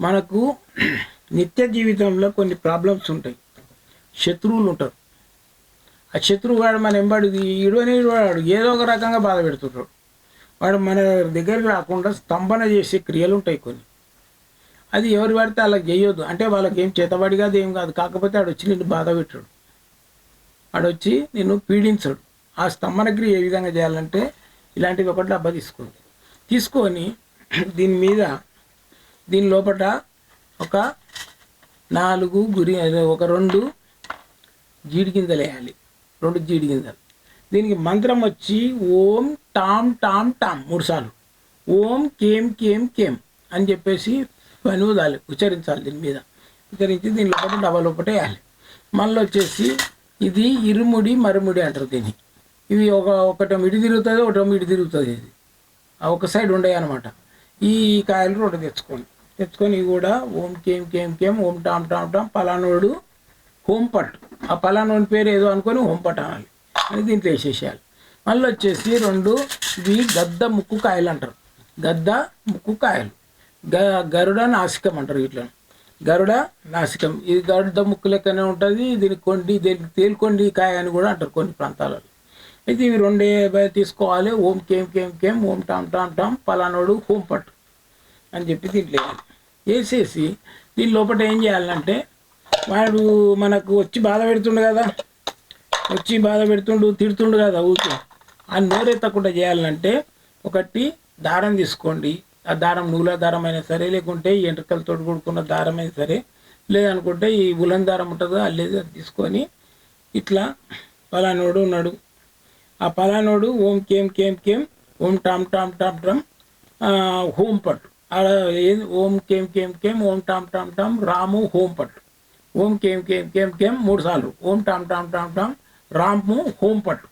మనకు నిత్య జీవితంలో కొన్ని ప్రాబ్లమ్స్ ఉంటాయి. శత్రువులు ఉంటారు. ఆ శత్రువు వాడు మన ఎంబడి ఇడవని వాడు ఏదో ఒక రకంగా బాధ పెడుతుంటాడు. వాడు మన దగ్గరికి రాకుండా స్తంభన చేసే క్రియలు ఉంటాయి కొన్ని. అది ఎవరు పడితే వాళ్ళకి చేయొద్దు. అంటే వాళ్ళకి ఏం చేతబడి కాదు ఏం కాదు. కాకపోతే ఆడు వచ్చి నిన్ను బాధ పెట్టాడు. ఆడు వచ్చి నిన్ను పీడించడు. ఆ స్తంభన క్రియ ఏ విధంగా చేయాలంటే ఇలాంటివి ఒకటి డబ్బా తీసుకుంది. తీసుకొని దీని మీద దీని లోపల ఒక నాలుగు గురి ఒక రెండు జీడి గింజలు వేయాలి. రెండు జీడి గింజలు. దీనికి మంత్రం వచ్చి ఓం టామ్ టామ్ టామ్ మూడుసార్లు ఓం కేం కేం కేం అని చెప్పేసి పనివదాలి ఉచ్చరించాలి దీని మీద. ఉచ్చరించి దీని లోపల డబ్బా లోపల వేయాలి. మళ్ళీ వచ్చేసి ఇది ఇరుముడి మరుముడి అంటారు దీన్ని. ఇవి ఒక ఒకటం ఇటు తిరుగుతుంది ఒకటం ఇటు తిరుగుతుంది. ఇది ఒక సైడ్ ఉండేవి అనమాట ఈ కాయలు రెండు తెచ్చుకోండి. తెచ్చుకొని కూడా ఓం కేం కేం కేం ఓం టామ్ టామ్ టామ్ పలానోడు హోంపట్. ఆ పలానోడి పేరు ఏదో అనుకొని హోంపట్ అనాలి. అని దీంట్లో వేసేసేయాలి. మళ్ళీ వచ్చేసి రెండు ఇవి గద్ద ముక్కు కాయలు అంటారు. గద్ద ముక్కు కాయలు. గ గరుడ నాసికం అంటారు వీటిలో. గరుడ నాసికం. ఇది గరుడ ముక్కు లెక్కనే ఉంటుంది. దీని కొండి దీనికి తేలికొండి కాయ అని కూడా అంటారు కొన్ని ప్రాంతాలలో. అయితే ఇవి రెండే తీసుకోవాలి. ఓం కేం కేం కేం ఓం టామ్ టామ్ టామ్ పలానోడు హోం పట్టు అని చెప్పి దీంట్లో వేసేసి దీని లోపల ఏం చేయాలంటే వాడు మనకు వచ్చి బాధ పెడుతుండు కదా. వచ్చి బాధ పెడుతుండు తిడుతుండు కదా ఊరికే. ఆ నోరెత్తకుండా చేయాలంటే ఒకటి దారం తీసుకోండి. ఆ దారం నూల దారం అయినా సరే లేకుంటే ఈ ఎంట్రకలతో కూడుకున్న దారం అయినా సరే లేదనుకుంటే ఈ ఉలన్ దారం ఉంటుందో అల్లేది అది తీసుకొని ఇట్లా పలానోడు ఉన్నాడు. ఆ పలానోడు ఓం కేం కేం కేం ఓం టామ్ టామ్ టామ్ టామ్ హోం పట్టు. ఆడ ఏం ఓం కేం కేం కేం ఓం టామ్ టామ్ టామ్ రాము హోం పట్టు. ఓం కేం కేం కేం కేం మూడు సార్లు. ఓం టామ్ టామ్ టామ్ టామ్ రాము హోం పట్టు.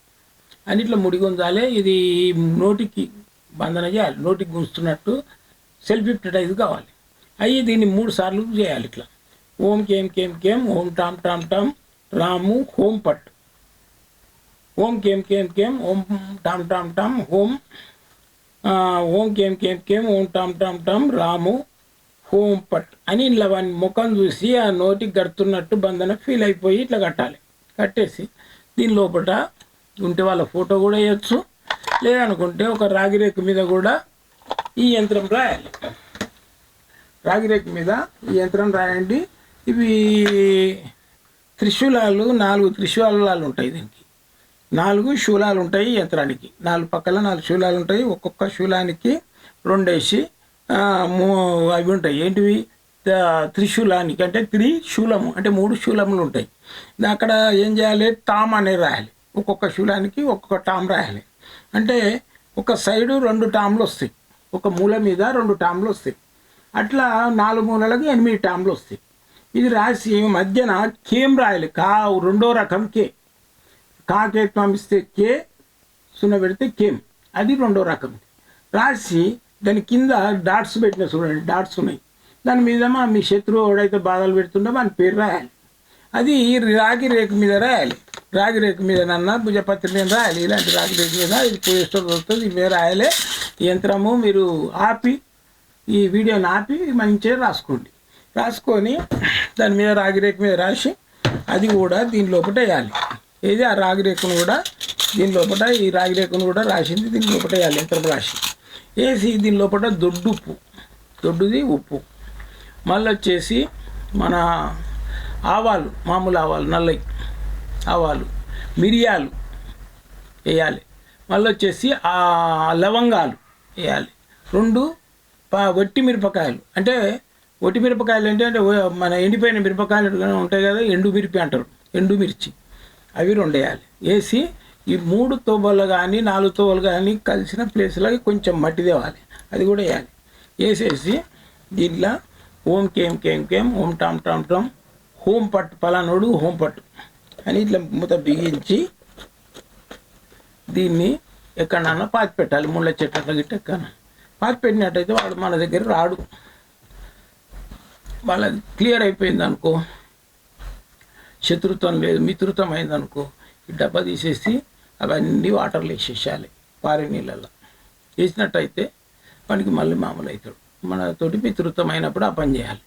అని ఇట్లా ముడిగుంజాలి ఇది నోటికి బంధన చేయాలి. నోటికి గుంజుతున్నట్టు సెల్ఫ్ హిప్నటైజ్ కావాలి. అయ్యి దీన్ని మూడు సార్లు చేయాలి ఇట్లా. ఓం కేం కేం కేం ఓం టామ్ టామ్ టామ్ రాము హోం పట్టు. ఓం కేం కేం కేం ఓం టామ్ టామ్ టామ్ హోం ఓం కేం కేం కేం ఓం టమ్ టమ్ టమ్ రాము హోం పట్ అని ఇట్లా వాని ముఖం చూసి ఆ నోటికి గడుతున్నట్టు బంధన ఫీల్ అయిపోయి ఇట్లా కట్టాలి. కట్టేసి దీని లోపల ఉంటే వాళ్ళ ఫోటో కూడా వేయచ్చు. లేదనుకుంటే ఒక రాగి రేకు మీద కూడా ఈ యంత్రం రాయాలి. రాగి రేకు మీద ఈ యంత్రం రాయండి. ఇవి త్రిశూలాలు నాలుగు త్రిశూలాలు ఉంటాయి దీనికి. నాలుగు శూలాలు ఉంటాయి యంత్రానికి. నాలుగు పక్కల నాలుగు శూలాలు ఉంటాయి ఒక్కొక్క శూలానికి రెండేసి మూ- అవి ఉంటాయి. ఏంటివి? త్రిశూలానికి అంటే త్రిశూలము అంటే మూడు శూలములు ఉంటాయి అక్కడ ఏం చేయాలి? టామ్ అనేది రాయాలి. ఒక్కొక్క శూలానికి ఒక్కొక్క టామ్ రాయాలి. అంటే ఒక సైడు రెండు టామ్లు వస్తాయి. ఒక మూల మీద రెండు టామ్లు వస్తాయి. అట్లా నాలుగు మూలలకు ఎనిమిది టామ్లు వస్తాయి. ఇది రాసి మధ్యన కేం రాయాలి. కా రెండో రకం కే. కాకే పంపిస్తే కే సున్న పెడితే కేమ్ అది రెండో రకం. రాసి దాని కింద డాట్స్ పెట్టిన చూడండి డాట్స్ ఉన్నాయి. దాని మీద మా మీ శత్రువు ఎవడైతే బాధలు పెడుతుండో మన పేరు రాయాలి. అది రాగి రేకు మీద రాయాలి. రాగి రేకు మీద నన్న భుజపత్రి మీద రాయాలి. ఇలాంటి రాగి రేకు మీద ఇది పోయిస్తో దొరుకుతుంది ఇవే మీద రాయాలి. యంత్రము మీరు ఆపి ఈ వీడియోని ఆపి మంచిగా రాసుకోండి. రాసుకొని దాని మీద రాగి రేకు మీద రాసి అది కూడా దీని లోపల వేయాలి. ఏది ఆ రాగి రేకును కూడా దీని లోపల ఈ రాగి రేకును కూడా రాసింది దీని లోపల వేయాలి యంత్రం రాసి వేసి దీని లోపల దొడ్డు ఉప్పు దొడ్డుది ఉప్పు. మళ్ళీ వచ్చేసి మన ఆవాలు మామూలు ఆవాలు నల్లయి ఆవాలు మిరియాలు వేయాలి. మళ్ళీ వచ్చేసి ఆ లవంగాలు వేయాలి. రెండు వట్టి మిరపకాయలు. అంటే వట్టి మిరపకాయలు అంటే అంటే మన ఎండిపోయిన మిరపకాయలు ఉంటాయి కదా ఎండు మిరపి అంటారు ఎండు మిర్చి అవి రెండు వేయాలి వేసి ఈ మూడు తోబలు కానీ నాలుగు తోబలు కానీ కలిసిన ప్లేస్లో కొంచెం మట్టి తేవాలి. అది కూడా వేయాలి. వేసేసి దీంట్లో ఓం కేం కేం కేం ఓం టామ్ టామ్ టామ్ హోం పట్టు పలానోడు హోం పట్టు అని ఇట్లా మూత బిగించి దీన్ని ఎక్కడన్నా పాతి పెట్టాలి. ముళ్ళ చెట్ల గిట్ట ఎక్కడ పాతి పెట్టినట్టయితే వాడు మన దగ్గర రాడు. వాళ్ళది క్లియర్ అయిపోయింది అనుకో శత్రుత్వం లేదు మిత్రుత్వం అయిందనుకో ఈ డబ్బా తీసేసి అవన్నీ వాటర్లో వేసేసేయాలి పారే నీళ్ళల్లో. వేసినట్టయితే వానికి మళ్ళీ మామూలు అవుతాడు మనతోటి మిత్రుత్వం అయినప్పుడు ఆ పని చేయాలి.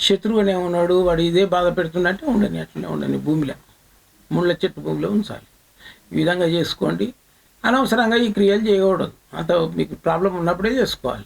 శత్రువు అనే ఉన్నాడు వాడు ఇదే బాధ పెడుతున్నట్టే ఉండని అట్లనే ఉండని భూమిలో. ముళ్ళ చెట్టు భూమిలో ఉంచాలి. ఈ విధంగా చేసుకోండి. అనవసరంగా ఈ క్రియలు చేయకూడదు. అంత మీకు ప్రాబ్లం ఉన్నప్పుడే చేసుకోవాలి.